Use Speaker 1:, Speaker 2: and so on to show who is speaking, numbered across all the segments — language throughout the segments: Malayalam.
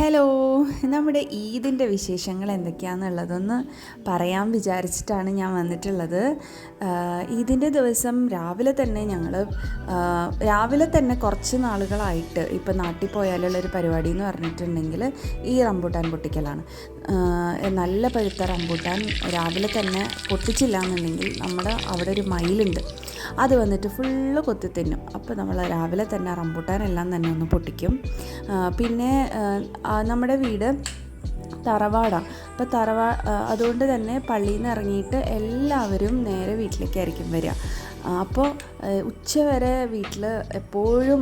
Speaker 1: ഹലോ നമ്മുടെ ഈദിന്റെ വിശേഷങ്ങൾ എന്തൊക്കെയാണെന്നുള്ളതൊന്ന് പറയാൻ വിചാരിച്ചിട്ടാണ് ഞാൻ വന്നിട്ടുള്ളത്. ഈദിന്റെ ദിവസം രാവിലെ തന്നെ ഞങ്ങൾ രാവിലെ തന്നെ കുറച്ച് നാളുകളായിട്ട് ഇപ്പോൾ നാട്ടിൽ പോയാലുള്ളൊരു പരിപാടി എന്ന് പറഞ്ഞിട്ടുണ്ടെങ്കിൽ ഈ റംബൂട്ടാൻ പൊട്ടിക്കലാണ്. നല്ല പഴുത്ത റംബൂട്ടാൻ രാവിലെ തന്നെ പൊട്ടിച്ചില്ല എന്നുണ്ടെങ്കിൽ നമ്മുടെ അവിടെ ഒരു മയിലുണ്ട്. അത് വന്നിട്ട് ഫുള്ള് കൊത്തി തിന്നും. അപ്പോൾ നമ്മൾ രാവിലെ തന്നെ റംബൂട്ടാനെല്ലാം തന്നെ ഒന്ന് പൊട്ടിക്കും. പിന്നെ നമ്മുടെ വീട് തറവാടാണ് അപ്പോൾ തറവാ അതുകൊണ്ട് തന്നെ പള്ളിയിൽ നിന്ന് ഇറങ്ങിയിട്ട് എല്ലാവരും നേരെ വീട്ടിലേക്കായിരിക്കും വരിക. അപ്പോൾ ഉച്ചവരെ വീട്ടിൽ എപ്പോഴും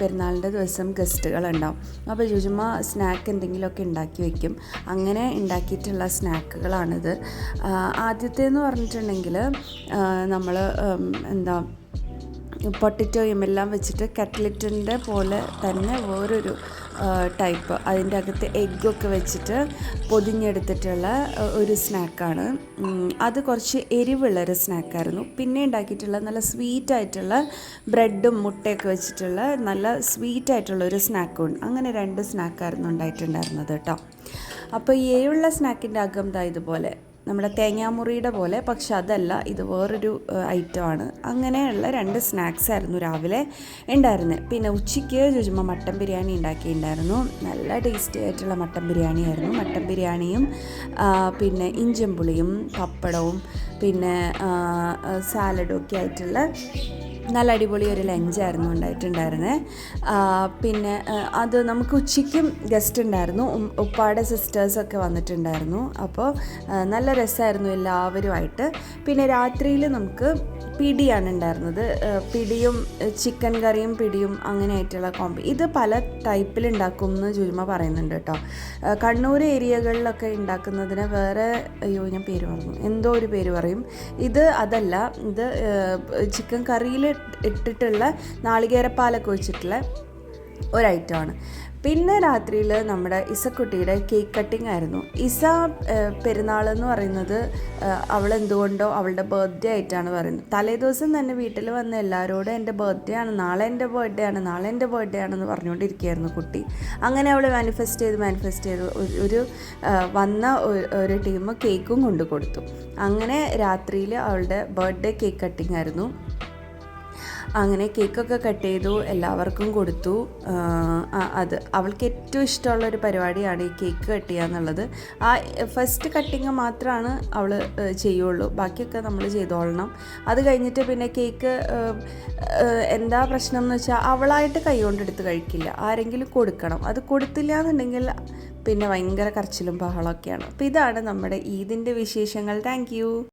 Speaker 1: പെരുന്നാളിന്റെ ദിവസം ഗസ്റ്റുകളുണ്ടാവും. അപ്പോൾ ചുചുമ സ്നാക്ക് എന്തെങ്കിലുമൊക്കെ ഉണ്ടാക്കി വയ്ക്കും അങ്ങനെ ഉണ്ടാക്കിയിട്ടുള്ള സ്നാക്കുകളാണിത്. ആദ്യത്തേന്ന് പറഞ്ഞിട്ടുണ്ടെങ്കിൽ നമ്മൾ എന്താ പൊട്ടറ്റോയും എല്ലാം വെച്ചിട്ട് കട്ട്ലറ്റിന്റെ പോലെ തന്നെ വേറൊരു ടൈപ്പ്. അതിന്റെ അകത്ത് എഗ്ഗൊക്കെ വെച്ചിട്ട് പൊതിഞ്ഞെടുത്തിട്ടുള്ള ഒരു സ്നാക്കാണ്. അത് കുറച്ച് എരിവുള്ളൊരു സ്നാക്കായിരുന്നു. പിന്നെ ഉണ്ടാക്കിയിട്ടുള്ള നല്ല സ്വീറ്റ് ആയിട്ടുള്ള ബ്രെഡും മുട്ടയൊക്കെ വെച്ചിട്ടുള്ള നല്ല സ്വീറ്റ് ആയിട്ടുള്ള ഒരു സ്നാക്കും ഉണ്ട് അങ്ങനെ രണ്ട് സ്നാക്കായിരുന്നു ഉണ്ടായിട്ടുണ്ടായിരുന്നത് കേട്ടോ. അപ്പോൾ ഈ എരിവുള്ള സ്നാക്കിന്റെ അകം ദാ ഇതുപോലെ. നമ്മുടെ തേങ്ങാമുറിയുടെ പോലെ പക്ഷെ അതല്ല ഇത് വേറൊരു ഐറ്റം ആണ്. അങ്ങനെയുള്ള രണ്ട് സ്നാക്സ് ആയിരുന്നു രാവിലെ ഉണ്ടായിരുന്നത് പിന്നെ ഉച്ചയ്ക്ക് ചുചുമ്പ മട്ടൻ ബിരിയാണി ഉണ്ടാക്കിയിട്ടുണ്ടായിരുന്നു. നല്ല ടേസ്റ്റി ആയിട്ടുള്ള മട്ടൻ ബിരിയാണി ആയിരുന്നു. മട്ടൻ ബിരിയാണിയും പിന്നെ ഇഞ്ചൻ പുളിയും പപ്പടവും പിന്നെ സാലഡും ഒക്കെ ആയിട്ടുള്ള നല്ല അടിപൊളി ഒരു ലഞ്ചായിരുന്നു ഉണ്ടായിട്ടുണ്ടായിരുന്നത് പിന്നെ അത് നമുക്ക് ഉച്ചയ്ക്കും ഗസ്റ്റ് ഉണ്ടായിരുന്നു. ഉപ്പാടെ സിസ്റ്റേഴ്സൊക്കെ വന്നിട്ടുണ്ടായിരുന്നു. അപ്പോൾ നല്ല രസമായിരുന്നു എല്ലാവരുമായിട്ട്. പിന്നെ രാത്രിയിൽ നമുക്ക് പിടിയാണ് ഉണ്ടായിരുന്നത് പിടിയും ചിക്കൻ കറിയും പിടിയും അങ്ങനെ ആയിട്ടുള്ള കോമ്പി ഇത് പല ടൈപ്പിൽ ഉണ്ടാക്കും എന്ന് ജുൽമ പറയുന്നുണ്ട് കേട്ടോ. കണ്ണൂർ ഏരിയകളിലൊക്കെ ഉണ്ടാക്കുന്നതിന് വേറെ അയ്യോ ഞാൻ പേര് പറഞ്ഞു എന്തോ ഒരു പേര് പറയും. ഇത് അതല്ല ഇത് ചിക്കൻ കറിയിൽ ഇട്ടിട്ടുള്ള നാളികേരപ്പാലൊക്കെ വെച്ചിട്ടുള്ള ഒരു ഐറ്റമാണ് പിന്നെ രാത്രിയിൽ നമ്മുടെ ഇസക്കുട്ടിയുടെ കേക്ക് കട്ടിംഗ് ആയിരുന്നു. ഇസ പെരുന്നാൾ എന്ന് പറയുന്നത് അവൾ എന്തുകൊണ്ടോ അവളുടെ ബർത്ത്ഡേ ആയിട്ടാണ് പറയുന്നത്. തലേ ദിവസം തന്നെ വീട്ടിൽ വന്ന എല്ലാവരോടും എന്റെ ബർത്ത്ഡേ ആണ് നാളെ എന്റെ ബർത്ത്ഡേ ആണ് നാളെ എന്റെ ബർത്ത്ഡേ ആണെന്ന് പറഞ്ഞുകൊണ്ടിരിക്കുകയായിരുന്നു കുട്ടി. അങ്ങനെ അവൾ മാനിഫെസ്റ്റ് ചെയ്ത് മാനിഫെസ്റ്റ് ചെയ്ത് ഒരു- വന്ന ഒരു ടീം കേക്കും കൊണ്ടു കൊടുത്തു അങ്ങനെ രാത്രിയിൽ അവളുടെ ബർത്ത്ഡേ കേക്ക് കട്ടിംഗ് ആയിരുന്നു. അങ്ങനെ കേക്കൊക്കെ കട്ട് ചെയ്തു എല്ലാവർക്കും കൊടുത്തു. അത് അവൾക്ക് ഏറ്റവും ഇഷ്ടമുള്ള ഒരു പരിപാടിയാണ് ഈ കേക്ക് കട്ട് ചെയ്യുക എന്നുള്ളത്. ആ ഫസ്റ്റ് കട്ടിങ് മാത്രമാണ് അവൾ ചെയ്യുള്ളൂ. ബാക്കിയൊക്കെ നമ്മൾ ചെയ്തോളണം. അത് കഴിഞ്ഞിട്ട് പിന്നെ കേക്ക് എന്താ പ്രശ്നം എന്ന് വെച്ചാൽ അവളായിട്ട് കൈ കൊണ്ടെടുത്ത് കഴിക്കില്ല. ആരെങ്കിലും കൊടുക്കണം. അത് കൊടുത്തില്ല എന്നുണ്ടെങ്കിൽ പിന്നെ ഭയങ്കര കരച്ചിലും ബഹളമൊക്കെയാണ്. അപ്പോൾ ഇതാണ് നമ്മുടെ ഈദിന്റെ വിശേഷങ്ങൾ. താങ്ക്